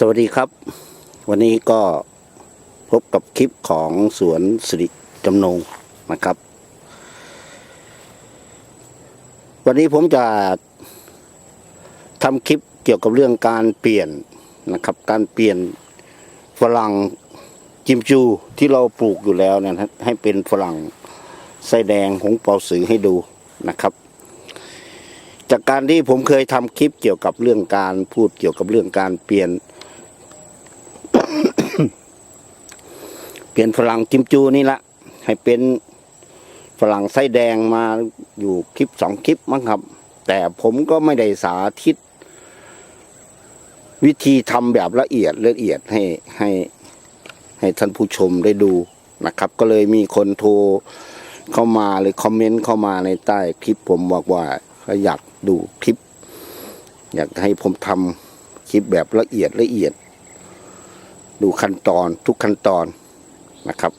สวัสดีครับ วันนี้ก็พบกับคลิปของสวนสิริจำนงนะครับ วันนี้ผมจะทำคลิปเกี่ยวกับเรื่องการเปลี่ยนนะครับ การเปลี่ยนฝรั่งจิมจูที่เราปลูกอยู่แล้วเนยนะให้เป็นฝรั่งไส้แดงหงเปาสือให้ดูนะครับจากการที่ผมเคยทำคลิปเกี่ยวกับเรื่องการพูดเกี่ยวกับเรื่องการเปลี่ยน เป ลี่ยนฝรั่งจิมจูนี่ละให้เป็นฝรั่งไส้แดงมาอยู่คลิปสองคลิปมั้งครับ แต่ผมก็ไม่ได้สาธิต วิธีทำแบบละเอียดละเอียดให้ให้ให้ท่านผู้ชมได้ดูนะครับ ก็เลยมีคนโทรเข้ามาหรือคอมเมนต์เข้ามาในใต้คลิปผมบอกว่าเขาอยากดูคลิป อยากให้ผมทำคลิปแบบละเอียดละเอียด ดูขั้นตอนทุกขั้นตอน นะครับ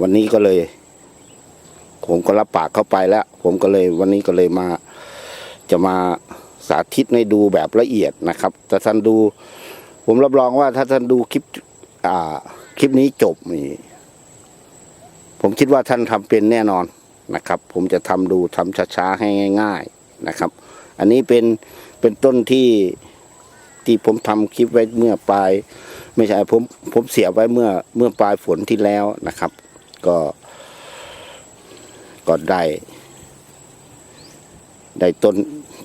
วันนี้ก็เลย ผมก็รับปากเข้าไปแล้ว ผมก็เลยวันนี้ก็เลยมาจะมาสาธิตให้ดูแบบละเอียดนะครับถ้าท่านดู ผมรับรองว่าถ้าท่านดูคลิปอ่าคลิปนี้จบนี่ผมคิดว่าท่านทำเป็นแน่นอนนะครับ ผมจะทำดูทำช้าๆให้ง่าย ๆนะครับ อันนี้เป็นเป็นต้นที่ที่ผมทำคลิปไว้เมื่อปลาย ไม่ใช่ผมผมเสียไว้เมื่อเมื่อปลายฝนที่แล้วนะครับ ก็ก็ได้ได้ต้น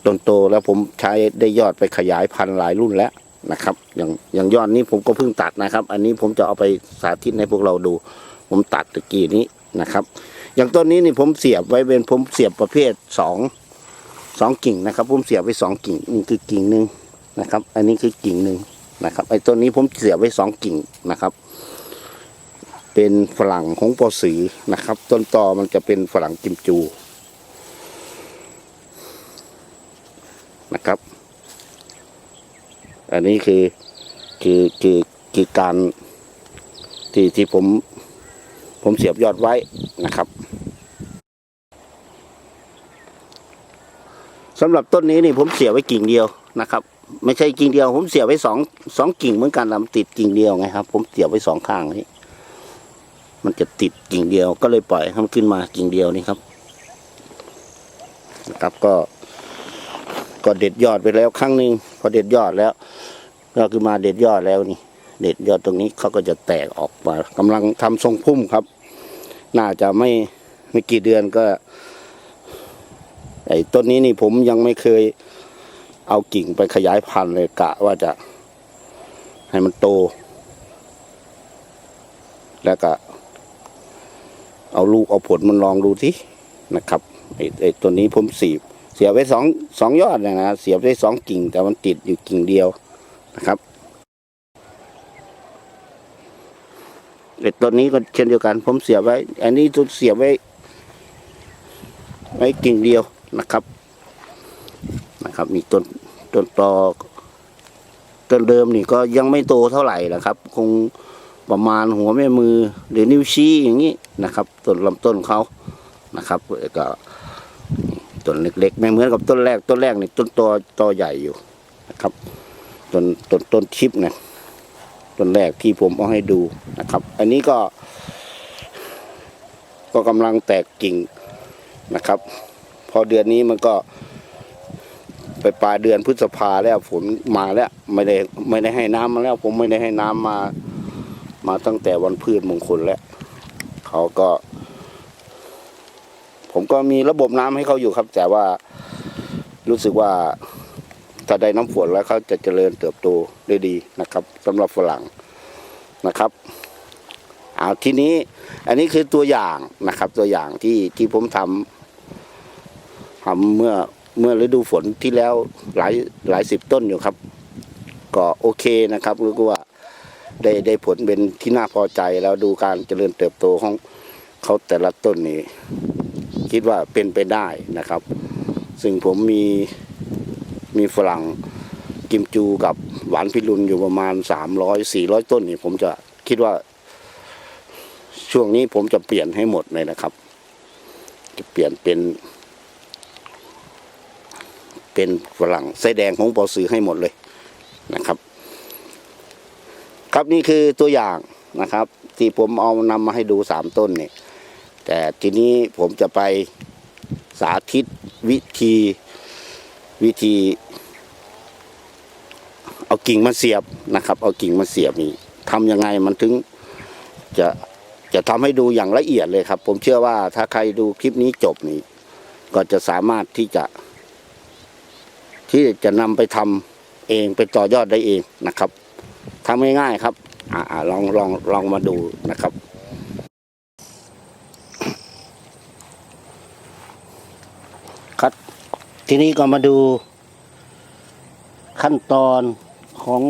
ต้นโตแล้วผมใช้ได้ยอดไปขยายพันธุ์หลายรุ่นแล้วนะครับ อย่างอย่างยอดนี้ผมก็เพิ่งตัดนะครับ อันนี้ผมจะเอาไปสาธิตให้พวกเราดู ผมตัดตะกี้นี้นะครับ อย่างต้นนี้นี่ผมเสียบไว้เป็นผมเสียบประเภทสองสองกิ่งนะครับ ผมเสียบไว้สองกิ่งนี่คือกิ่งหนึ่งนะครับ อันนี้คือกิ่งหนึ่ง นะครับไอ้ต้นนี้ผมเสียบไว้สองกิ่งนะครับ เป็นฝรั่งหงปอสือนะครับ ต้นตอมันจะเป็นฝรั่งกิมจูนะครับ อันนี้คือคือคือคือการที่ที่ผมผมเสียบยอดไว้นะครับสำหรับต้นนี้นี่ผมเสียบไว้กิ่งเดียวนะครับ ไม่ใช่กิ่งเดียว ผมเสียบไว้สองสองกิ่งเหมือนกันลำติดกิ่งเดียวไงครับ ผมเสียบไว้สองข้างนี้ มันจะติดกิ่งเดียวก็เลยปล่อยให้มันขึ้นมากิ่งเดียวนี่ครับนะครับก็ ก็เด็ดยอดไปแล้วครั้งหนึ่งพอเด็ดยอดแล้ว ก็คือมาเด็ดยอดแล้วนี่ เด็ดยอดตรงนี้เขาก็จะแตกออกมากำลังทำทรงพุ่มครับ น่าจะไม่ไม่กี่เดือนก็ ไอ้ต้นนี้นี่ผมยังไม่เคย เอากิ่งไปขยายพันธุ์เลยกะว่าจะให้มันโต แล้วก็เอาลูกเอาผลมันลองดูที่นะครับไอ้ไอ้ตัวนี้ผมสีบ เสียบไว้สองสองยอดนยนะเสียบไว้สองกิ่ง แต่มันติดอยู่กิ่งเดียวนะครับไอ้ต้นนี้ก็เช่นเดียวกัน ผมเสียบไว้ อันนี้ตัวเสียบไว้ไว้กิ่งเดียวนะครับ นะครับ มีต้นต้นตอต้นเดิมนี่ก็ยังไม่โตเท่าไหร่นะครับ คงประมาณหัวแม่มือหรือนิ้วชี้อย่างนี้นะครับต้นลำต้นเขานะครับก็ต้นเล็กๆ ไม่เหมือนกับต้นแรกต้นแรกนี่ต้นตอตอใหญ่อยู่นะครับต้นต้นต้นชิปเนี่ยต้นแรกที่ผมเอาให้ดูนะครับ อันนี้ก็ ก็กำลังแตกกิ่งนะครับ พอเดือนนี้มันก็ ไปปลายเดือนพฤษภาแล้วฝนมาแล้วไม่ได้ไม่ได้ให้น้ำมาแล้ว ผมไม่ได้ให้น้ำมา มาตั้งแต่วันพืชมงคลแล้วเขาก็ ผมก็มีระบบน้ำให้เขาอยู่ครับ แต่ว่ารู้สึกว่าถ้าได้น้ำฝนแล้วเขาจะเจริญเติบโตได้ดีนะครับสำหรับฝรั่งนะครับเอาทีนี้อันนี้คือตัวอย่างนะครับ ตัวอย่างที่ที่ผมทำทำเมื่อ เมื่อฤดูฝนที่แล้วหลายหลายสิบต้นอยู่ครับ ก็โอเคนะครับรู้ว่าได้ได้ผลเป็นที่น่าพอใจแล้วดูการเจริญเติบโตของเขาแต่ละต้นนี้ คิดว่าเป็นไปได้นะครับ ซึ่งผมมีมีฝรั่งกิมจูกับหวานพิรุณอยู่ประมาณสามร้อยสี่ร้อยต้นนี่ผมจะคิดว่า ช่วงนี้ผมจะเปลี่ยนให้หมดเลยนะครับ จะเปลี่ยนเป็น เป็นฝรั่งไส้แดงของปอสือให้หมดเลยนะครับ ครับนี่คือตัวอย่างนะครับ ที่ผมเอานำมาให้ดูสามต้นเนี่ยแต่ทีนี้ผมจะไปสาธิตวิธีวิธี เอากิ่งมาเสียบนะครับ เอากิ่งมาเสียบนี่ทำยังไงมันถึงจะจะทำให้ดูอย่างละเอียดเลยครับ ผมเชื่อว่าถ้าใครดูคลิปนี้จบนี่ก็จะสามารถที่จะ ที่จะนำไปทำเองไปต่อยอดได้เองนะครับทำง่ายๆครับอ่าลองลองลองมาดูนะครับครับทีนี้ก็มาดูขั้นตอนของ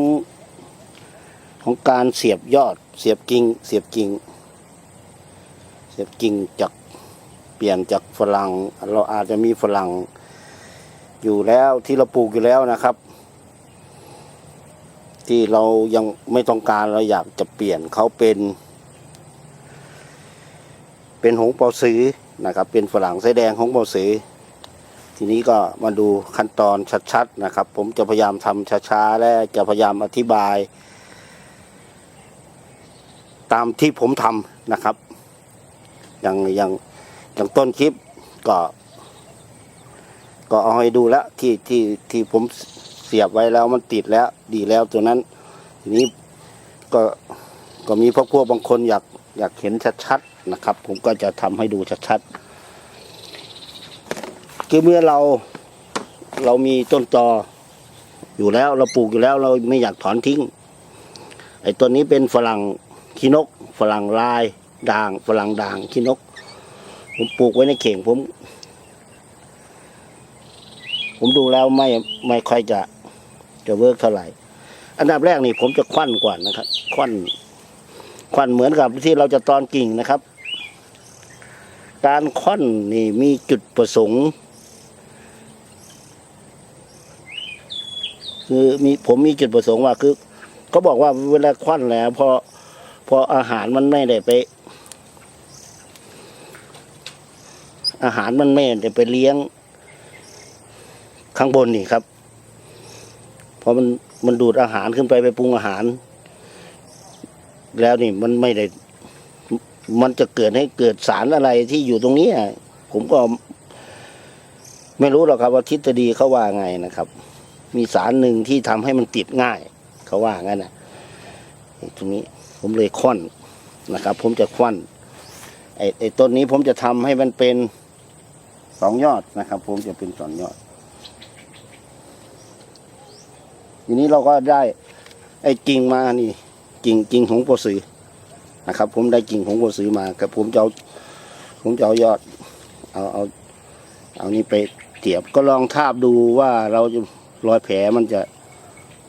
ของการเสียบยอด เสียบกิ่งเสียบกิ่งเสียบกิ่งจากเปลี่ยนจากฝรั่งเราอาจจะมีฝรั่ง อยู่แล้วที่เราปลูกอยู่แล้วนะครับ ที่เรายังไม่ต้องการเราอยากจะเปลี่ยนเขาเป็น เป็นหงเปาซื้อนะครับ เป็นฝรั่งไส้แดงหงเปาซื้อทีนี้ก็มาดูขั้นตอนชัดๆนะครับ ผมจะพยายามทำช้าๆ และจะพยายามอธิบาย ตามที่ผมทำนะครับ อย่างอย่างอย่างต้นคลิปก็ ก็เอาให้ดูแล้วที่ที่ที่ผมเสียบไว้แล้วมันติดแล้ว ดีแล้วตัวนั้น ทีนี้ก็ก็มีพวกพวกบางคนอยากอยากเห็นชัดๆนะครับ ผมก็จะทำให้ดูชัดๆคือเมื่อเราเรามีต้นตออยู่แล้วเราปลูกอยู่แล้วเราไม่อยากถอนทิ้งไอ้ต้นนี้เป็นฝรั่งขี้นก ฝรั่งลายด่าง ฝรั่งด่างขี้นก ผมปลูกไว้ในเข่งผม ผมดูแล้วไม่ไม่ค่อยจะจะเวิร์กเท่าไหร่ อันดับแรกนี่ผมจะควันก่อนนะครับ ควันควันเหมือนกับที่เราจะตอนกิ่งนะครับ การควันนี่มีจุดประสงค์คือมีผมมีจุดประสงค์ว่าคือเขาบอกว่าเวลาควันแล้วพอพออาหารมันไม่ได้ไป อาหารมันไม่ได้ไปเลี้ยง ข้างบนนี่ครับพอมันมันดูดอาหารขึ้นไปไปปรุงอาหาร แล้วนี่มันไม่ได้ มันจะเกิดให้เกิดสารอะไรที่อยู่ตรงนี้ผมก็ ไม่รู้หรอกครับว่าทฤษฎีเขาว่าไงนะครับ มีสารหนึ่งที่ทำให้มันติดง่ายเขาว่างั้นนะตรงนี้ผมเลยค่อนนะครับ ผมจะควันไอ้ไอ้ต้นนี้ผมจะทำให้มันเป็นสองยอดนะครับ ผมจะเป็นสองยอด ทีนี้เราก็ได้ไอ้กิ่งมานี่กิ่งกิ่งของโปรสือนะครับ ผมได้กิ่งของโปรสือมากับผมจะเอาผมจะเอายอด เอาเอาเอานี้ไปเทียบก็ลองทาบดูว่าเราจะรอยแผลมันจะ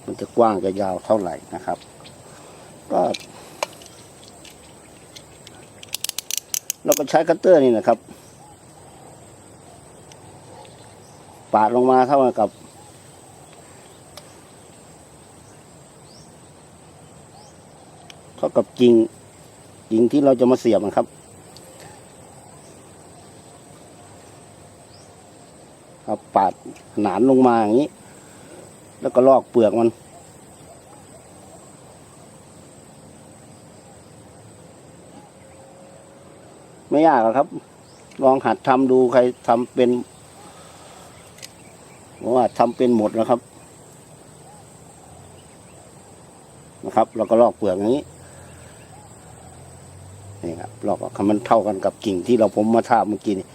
มันจะกว้างจะยาวเท่าไหร่นะครับ ก็เราก็ใช้คัตเตอร์นี่นะครับ ปาดลงมาเท่ากับ เท่ากับกิ่งกิ่งที่เราจะมาเสียบนะครับ ครับปาดหนานลงมาอย่างนี้ แล้วก็ลอกเปลือกมัน ไม่ยากหรอกครับ ลองหัดทำดูใครทำเป็นผมว่าทำเป็นหมดแล้วครับ นะครับ เราก็ลอกเปลือกอย่างนี้ นี่ครับลอกออกให้มันเท่ากันกับกิ่งที่เราผมมาทาบเมื่อกี้นี่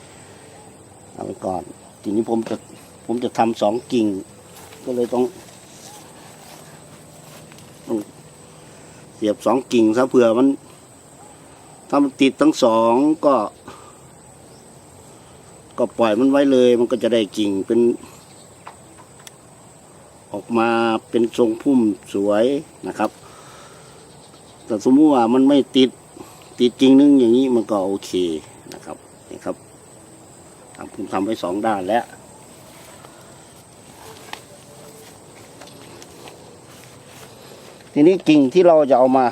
เอาไปก่อนทีนี้ผมจะผมจะทำสองกิ่ง ก็เลยต้องต้องเสียบสองกิ่งซะเผื่อมัน ถ้ามันติดทั้งสองก็ ก็ปล่อยมันไว้เลย มันก็จะได้กิ่งเป็น ออกมาเป็นทรงพุ่มสวยนะครับ แต่สมมติว่ามันไม่ติด ติดจริงนึงอย่างนี้มันก็โอเคนะครับนี่ครับทำผมทำไว้สองด้านแล้วทีนี้กิ่งที่เราจะเอามา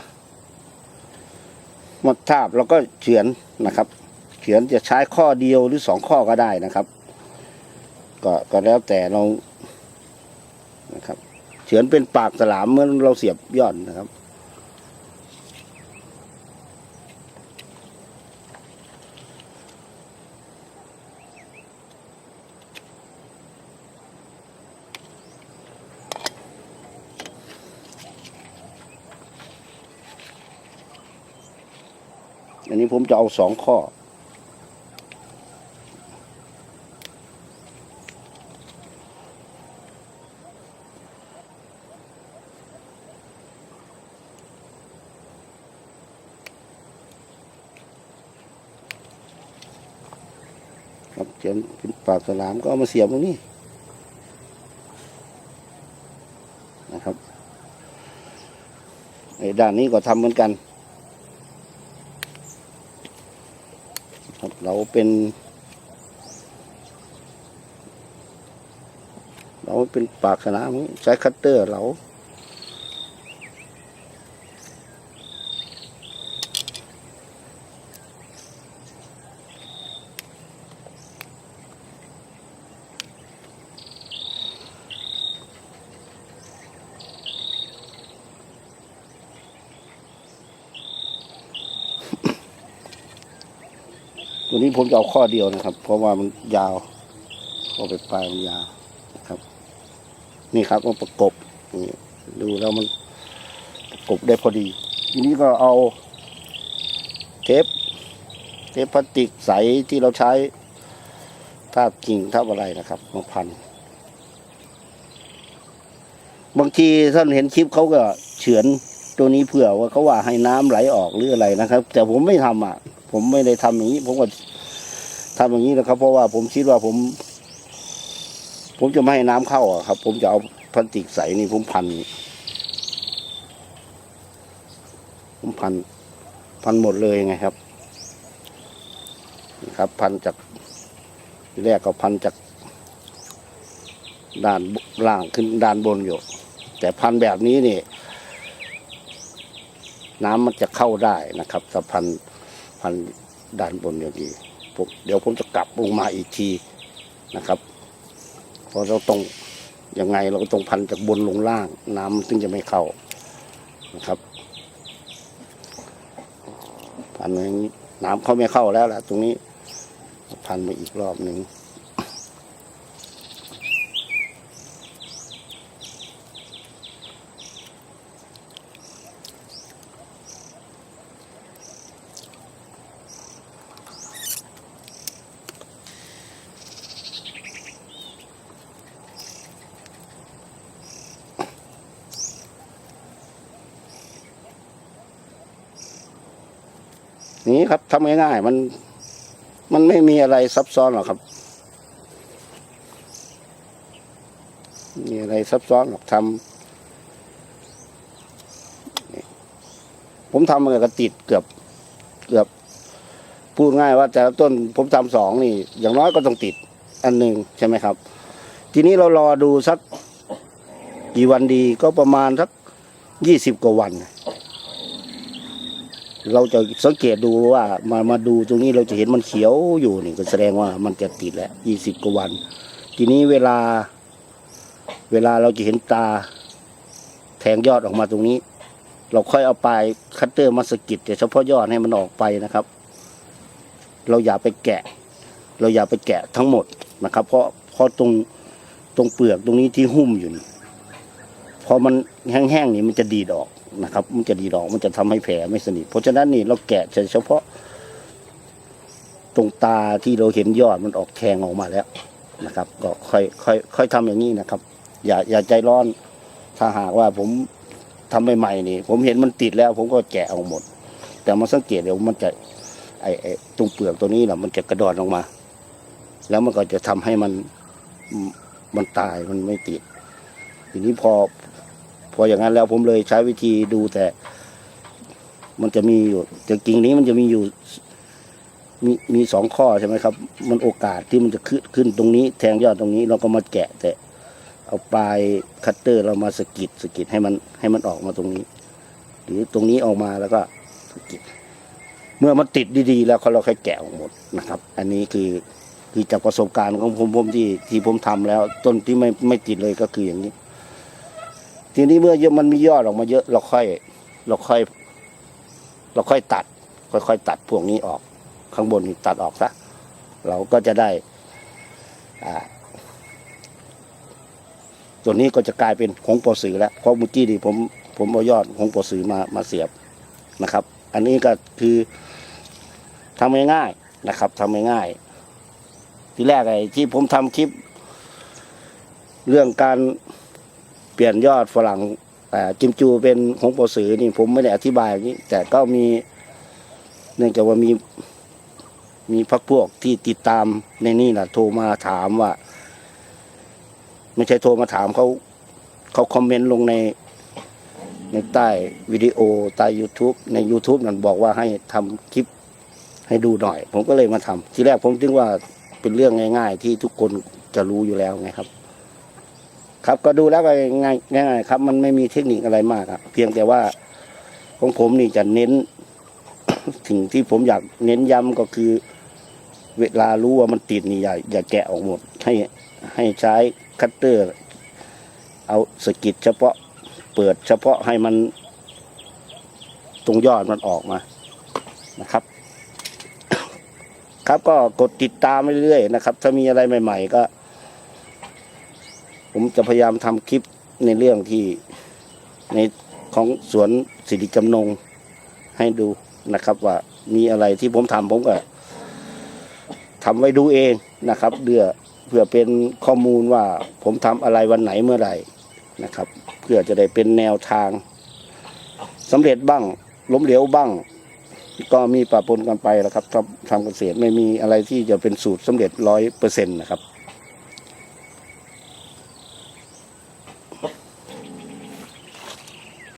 มาทาบเราก็เฉือนนะครับ เฉือนจะใช้ข้อเดียวหรือสองข้อก็ได้นะครับ ก็ก็แล้วแต่เรานะครับ เฉือนเป็นปากสลามเมื่อเราเสียบยอดนะครับ อันนี้ผมจะเอาสองข้อ ครับเขียนเป็นปากสลามก็เอามาเสียบตรงนี้นะครับด้านนี้ก็ทำเหมือนกันครับ เราเป็น เราเป็นปากสนามใช้คัตเตอร์เรา นี้ผมจะเอาข้อเดียวนะครับ เพราะว่ามันยาวข้อไปปลายมันยาวนะครับ นี่ครับมันประกบนี่ดูแล้วมันประกบได้พอดี ทีนี้ก็เอาเทปเทปพลาสติกใสที่เราใช้ทาบกิ่งทาบอะไรนะครับมาพันบางทีท่านเห็นคลิปเขาก็เฉือนตัวนี้เผื่อว่าเขาว่าให้น้ำไหลออกหรืออะไรนะครับ แต่ผมไม่ทำอะ ผมไม่ได้ทำอย่างนี้ ผมก็ ทำอย่างนี้นะครับ เพราะว่าผมคิดว่าผม ผมจะไม่ให้น้ำเข้าอะครับ ผมจะเอาพลาสติกใสนี่ผมพัน ผมพัน พันหมดเลยไงครับนะครับ พันจากแรกก็พันจากด้านล่างขึ้นด้านบนอยู่ แต่พันแบบนี้นี่ น้ำมันจะเข้าได้นะครับถ้าพันพันด้านบนอย่างนี้ ผมเดี๋ยวผมจะกลับลงมาอีกทีนะครับเพราะเราต้องยังไงเราก็ต้องพันจากบนลงล่าง น้ำถึงจะไม่เข้านะครับ พันอย่างนี้น้ำเขาไม่เข้าแล้วแหละตรงนี้พันมาอีกรอบหนึ่ง นี้ครับทำง่ายๆมัน มันไม่มีอะไรซับซ้อนหรอกครับ มีอะไรซับซ้อนหรอกทำผมทำมันก็ติดเกือบ เกือบ พูดง่ายว่าแต่ละต้นผมทำสองนี่ อย่างน้อยก็ต้องติด อันหนึ่งใช่ไหมครับ ทีนี้เรารอดูสักกี่วันดีก็ประมาณสักยี่สิบกว่าวัน เราจะสังเกตดูว่ามามาดูตรงนี้เราจะเห็นมันเขียวอยู่นี่ก็แสดงว่ามันจะติดแล้วยี่สิบกว่าวัน ทีนี้เวลา เวลาเราจะเห็นตา แทงยอดออกมาตรงนี้ เราค่อยเอาปลายคัตเตอร์มาสกิดแต่เฉพาะยอดให้มันออกไปนะครับ เราอย่าไปแกะ เราอย่าไปแกะทั้งหมดนะครับ เพราะเพราะตรงตรงเปลือกตรงนี้ที่หุ้มอยู่นี่พอมันแห้งๆนี่มันจะดีดออก นะครับ มันจะดีดออกมันจะทำให้แผลไม่สนิท เพราะฉะนั้นนี่เราแกะเฉพาะ ตรงตาที่เราเห็นยอดมันออกแทงออกมาแล้วนะครับ ก็ค่อยค่อยค่อยทำอย่างนี้นะครับ อย่าอย่าใจร้อน ถ้าหากว่าผมทำใหม่ๆนี่ ผมเห็นมันติดแล้ว ผมก็แกะออกหมด แต่มาสังเกตเดี๋ยวมันจะไอ้ไอ้ตรงเปลือกตัวนี้แหละมันจะกระดอนออกมา แล้วมันก็จะทำให้มันมมันตายมันไม่ติดทีนี้พอพ พออย่างนั้นแล้วผมเลยใช้วิธีดูแต่ มันจะมีอยู่แต่กิ่งนี้มันจะมีอยู่มีมีสองข้อใช่ไหมครับ มันโอกาสที่มันจะขึ้นขึ้นตรงนี้ แทงยอดตรงนี้เราก็มาแกะแต่เอาปลายคัตเตอร์เรามาสกิดสกิดให้มันให้มันออกมาตรงนี้ หรือตรงนี้ออกมาแล้วก็สกิดเมื่อมันติดดีๆ แล้วเขาเราค่อยแกะออกหมดนะครับ อันนี้คือคือจากประสบการณ์ของผมผมที่ที่ผมทำแล้ว ต้นที่ไม่ไม่ติดเลยก็คืออย่างนี้ ทีนี้เมื่อเยอะมันมียอดออกมาเยอะ เราค่อย เราค่อย เราค่อยตัด ค่อยๆตัดพวกนี้ออก ข้างบนนี่ตัดออกซะเราก็จะได้อาตัวนี้ก็จะกลายเป็นของปอสือแล้วเพราะเมื่อกี้นี่ผมผมเอายอดของปอสือมามาเสียบนะครับ อันนี้ก็คือทำง่ายๆนะครับทำง่ายๆที่แรกไอ้ที่ผมทำคลิป เรื่องการ ปลี่ยนยอดฝรั่งกิมจูเป็นหงโปสือนี่ผมไม่ได้อธิบายอย่างนี้ แต่ก็มีเนื่องจากว่ามีมีพักพวกที่ติดตามในนี่นะโทรมาถามว่า ไม่ใช่โทรมาถามเขาเขาคอมเมนต์ลงในในใต้วิดีโอใต้ YouTube ใน YouTube นั่นบอกว่าให้ทำคลิปให้ดูหน่อย ผมก็เลยมาทำทีแรกผมคิดว่าเป็นเรื่องง่าย ๆ ที่ทุกคนจะรู้อยู่แล้วไงครับ ครับก็ดูแล้วก็ง่ายง่ายครับ มันไม่มีเทคนิคอะไรมากครับ เพียงแต่ว่าของผมนี่จะเน้นสิ่งที่ผมอยากเน้นย้ำก็คือ เวลารู้ว่ามันติดนี่อย่าอย่าแกะออกหมด ให้ให้ใช้คัตเตอร์ เอาสกิดเฉพาะเปิดเฉพาะให้มัน ตรงยอดมันออกมานะครับ ครับก็กดติดตามไปเรื่อยๆนะครับ ถ้ามีอะไรใหม่ ๆ ก็ ผมจะพยายามทำคลิปในเรื่องที่ในของสวนสิริจำนงให้ดูนะครับ ว่ามีอะไรที่ผมทำผมก็ทำไว้ดูเองนะครับเพื่อเพื่อเป็นข้อมูลว่าผมทำอะไรวันไหนเมื่อไหร่นะครับ เพื่อจะได้เป็นแนวทางสำเร็จบ้างล้มเหลวบ้าง ก็มีปะปนกันไปแล้วครับทำทำเกษตรไม่มีอะไรที่จะเป็นสูตรสำเร็จร้อยเปอร์เซ็นต์นะครับ